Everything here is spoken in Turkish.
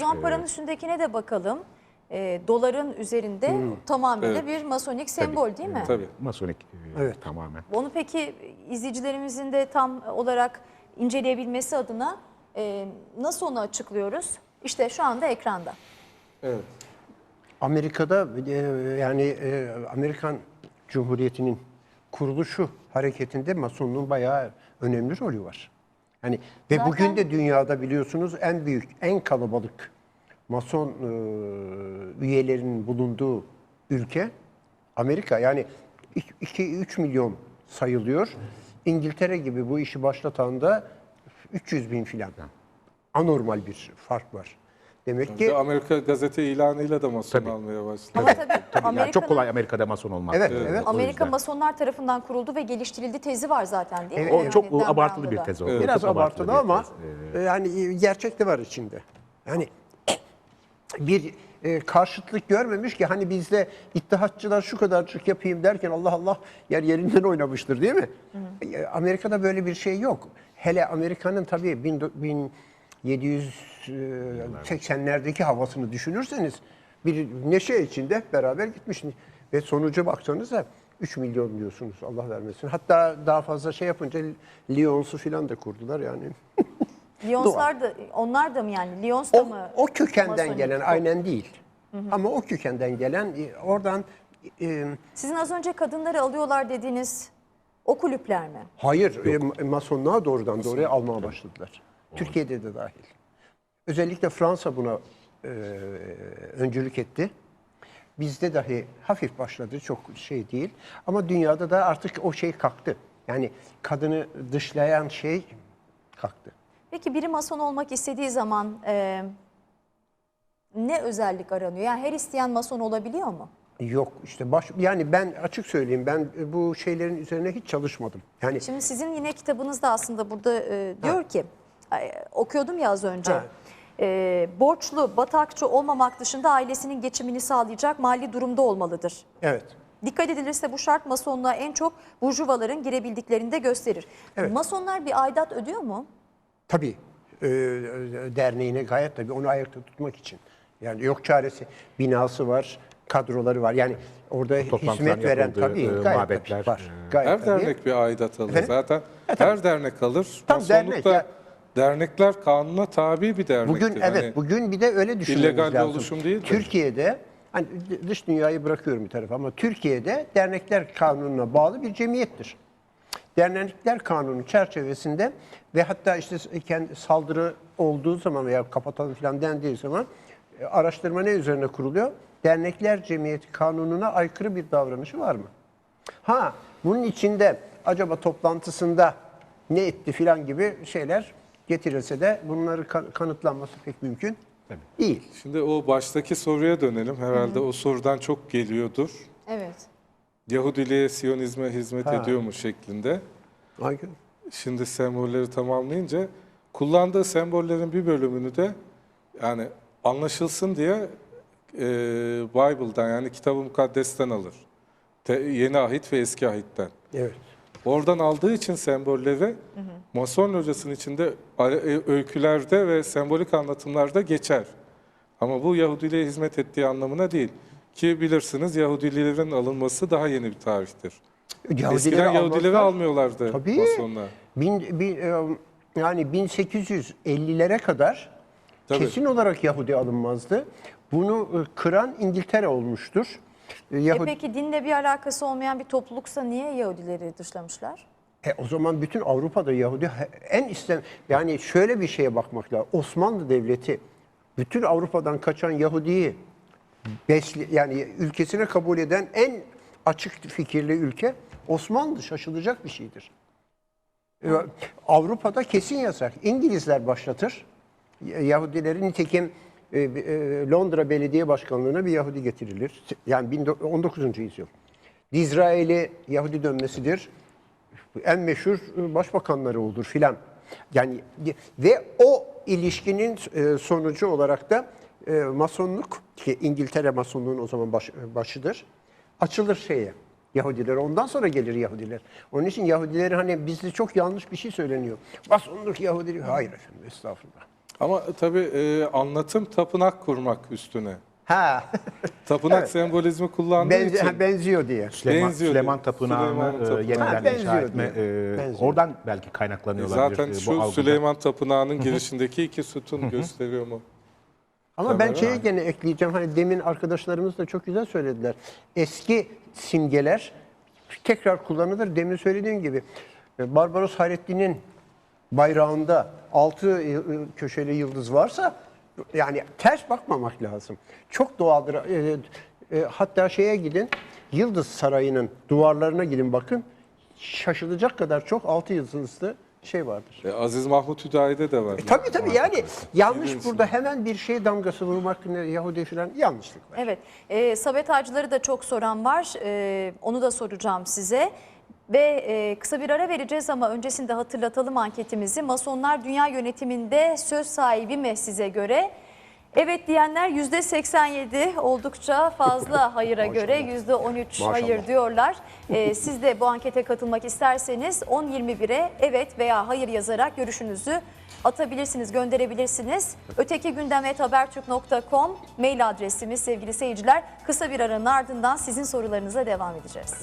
Şu an paranın üstündekine de bakalım. Ee, doların üzerinde tamamıyla Evet. bir masonik sembol değil mi? Tabii. Masonik e, Evet. tamamen. Onu peki izleyicilerimizin de tam olarak inceleyebilmesi adına e, nasıl onu açıklıyoruz? İşte şu anda ekranda. Evet. Amerika'da e, yani e, Amerikan Cumhuriyeti'nin kuruluşu hareketinde Masonluğun bayağı önemli rolü var. Hani ve Zaten- bugün de dünyada biliyorsunuz en büyük, en kalabalık Mason e, üyelerinin bulunduğu ülke Amerika. Yani 2-3 milyon sayılıyor. İngiltere gibi bu işi başlatan da 300 bin filan. Anormal bir fark var. Demek ki Amerika gazete ilanıyla da mason Tabii. almaya başladı. Ama tabii, Yani çok Amerika'nın- kolay Amerika'da mason olmak. Evet, e, evet. o Amerika masonlar tarafından kuruldu ve geliştirildi tezi var zaten değil mi? O Yani çok Dan abartılı bir Brown'da da. tez o. Biraz Çok abartılı bir ama tez. e, yani gerçek de var içinde. Yani bir e, karşıtlık görmemiş ki hani bizde ittihatçılar şu kadarcık yapayım derken Allah Allah yer yerinden oynamıştır değil mi? E, Amerika'da böyle bir şey yok. Hele Amerika'nın tabii bin do- bin 780'lerdeki havasını düşünürseniz bir neşe içinde hep beraber gitmiş. Ve sonuca baksanıza 3 milyon diyorsunuz Allah vermesin. Hatta daha fazla şey yapınca Lyons'u filan da kurdular yani. Lyonslar da onlar da mı yani? Lyons da O, mı? o kökenden masonik? gelen aynen değil. Ama o kökenden gelen e, oradan e, Sizin az önce kadınları alıyorlar dediğiniz o kulüpler mi? hayır e, masonluğa doğrudan doğruya almaya başladılar. Türkiye'de de dahil. Özellikle Fransa buna e, öncülük etti. Bizde dahi hafif başladı, çok şey değil. Ama dünyada da artık o şey kalktı. Yani kadını dışlayan şey kalktı. Peki biri mason olmak istediği zaman e, ne özellik aranıyor? Yani her isteyen mason olabiliyor mu? Yok işte baş, yani ben açık söyleyeyim ben bu şeylerin üzerine hiç çalışmadım. Yani Şimdi sizin yine kitabınızda aslında burada e, diyor ki, e, okuyordum ya az önce. Ha. E, borçlu, batakçı olmamak dışında ailesinin geçimini sağlayacak mali durumda olmalıdır. evet. Dikkat edilirse bu şart masonluğa en çok burjuvaların girebildiklerini de gösterir. Evet. Masonlar bir aidat ödüyor mu? Tabii e, derneğine gayet tabii onu ayakta tutmak için. Yani yok çaresi binası var, kadroları var. Yani orada hizmet veren tabii e, gayet mabetler, tabii var. e, Gayet Her tabii. dernek bir aidat alır Efendim? zaten. E, tabii. Her dernek alır. Tam dernek ya. Dernekler kanuna tabi bir dernektir. Bugün evet Hani bugün bir de öyle düşünmemiz illegal lazım. oluşum değil de. Türkiye'de hani dış dünyayı bırakıyorum bir tarafa ama Türkiye'de dernekler kanununa bağlı bir cemiyettir. Dernekler kanunu çerçevesinde ve hatta işte kendi saldırı olduğu zaman veya kapatalım falan dendiği zaman e, araştırma ne üzerine kuruluyor? Dernekler Cemiyeti kanununa aykırı bir davranışı var mı? Ha bunun içinde acaba toplantısında ne etti filan gibi şeyler getirilse de bunları kan- kanıtlanması pek mümkün değil. Şimdi o baştaki soruya dönelim. Herhalde o sorudan çok geliyordur. Evet. Yahudiliğe, Siyonizme hizmet Ha. ediyor mu şeklinde. Aykırı. Şimdi sembolleri tamamlayınca kullandığı sembollerin bir bölümünü de yani anlaşılsın diye e, Bible'dan yani Kitab-ı Mukaddes'ten alır. Te- yeni ahit ve eski ahitten. Evet. Oradan aldığı için sembolleri Mason locasının içinde e, öykülerde ve sembolik anlatımlarda geçer. Ama bu Yahudiliğe hizmet ettiği anlamına değil. Ki bilirsiniz Yahudilerin alınması daha yeni bir tarihtir. Yahudileri Eskiden Yahudileri almıyorlardı Tabii. Masonlar. Bin, bin, e, yani 1850'lere kadar Tabii. kesin olarak Yahudi alınmazdı. Bunu e, kıran İngiltere olmuştur. E, E Yahudi, peki dinle bir alakası olmayan bir topluluksa niye Yahudileri dışlamışlar? E, o zaman bütün Avrupa'da Yahudi en istem yani şöyle bir şeye bakmak lazım. Osmanlı Devleti bütün Avrupa'dan kaçan Yahudiyi besli, yani ülkesine kabul eden en açık fikirli ülke Osmanlı şaşılacak bir şeydir. E, Avrupa'da kesin yasak. İngilizler başlatır. Yahudilerin nitekim e, e, Londra Belediye Başkanlığı'na bir Yahudi getirilir. Yani 19- 19. yüzyıl. Dizraeli Yahudi dönmesidir en meşhur e, başbakanları olur filan. Yani ve o ilişkinin sonucu olarak da masonluk ki İngiltere masonluğun o zaman baş- başıdır. Açılır şeye. Yahudiler ondan sonra gelir Yahudiler. Onun için Yahudileri hani bizde çok yanlış bir şey söyleniyor. Masonluk Yahudilik. Hayır efendim estağfurullah. Ama tabii e, anlatım tapınak kurmak üstüne. Ha. Tapınak Evet. sembolizmi kullandığı Benzi- için. benziyor diye. Süleyman, Benziyor Süleyman diyor. Tapınağı'nı Süleyman e, Tapınağı. yeniden Ha, inşa etme. e, Benziyor. oradan belki kaynaklanıyor Zaten olabilir, e, bu şu algıda. Süleyman Tapınağı'nın girişindeki iki sütun gösteriyor mu? Ama ben şeye gene ekleyeceğim. Hani demin arkadaşlarımız da çok güzel söylediler. Eski simgeler tekrar kullanılır. Demin söylediğim gibi e, Barbaros Hayrettin'in bayrağında altı köşeli yıldız varsa yani ters bakmamak lazım. Çok doğaldır. E, e, hatta şeye gidin Yıldız Sarayı'nın duvarlarına gidin bakın. Şaşılacak kadar çok altı yıldızlı şey vardır. E, Aziz Mahmut Hüdayi'de de var. E, tabii tabii yani yanlış burada hemen bir şey damgası vurmak Yahudi falan yanlışlık var. Evet, e, Sabet Ağacıları da çok soran var. E, onu da soracağım size. Ve e, kısa bir ara vereceğiz ama öncesinde hatırlatalım anketimizi. Masonlar dünya yönetiminde söz sahibi mi size göre? Evet diyenler yüzde 87 oldukça fazla hayıra göre yüzde 13 Maşallah. hayır diyorlar. E, siz de bu ankete katılmak isterseniz 10-21'e evet veya hayır yazarak görüşünüzü atabilirsiniz, gönderebilirsiniz. Öteki gündem.habertürk.com mail adresimiz sevgili seyirciler. Kısa bir aranın ardından sizin sorularınıza devam edeceğiz.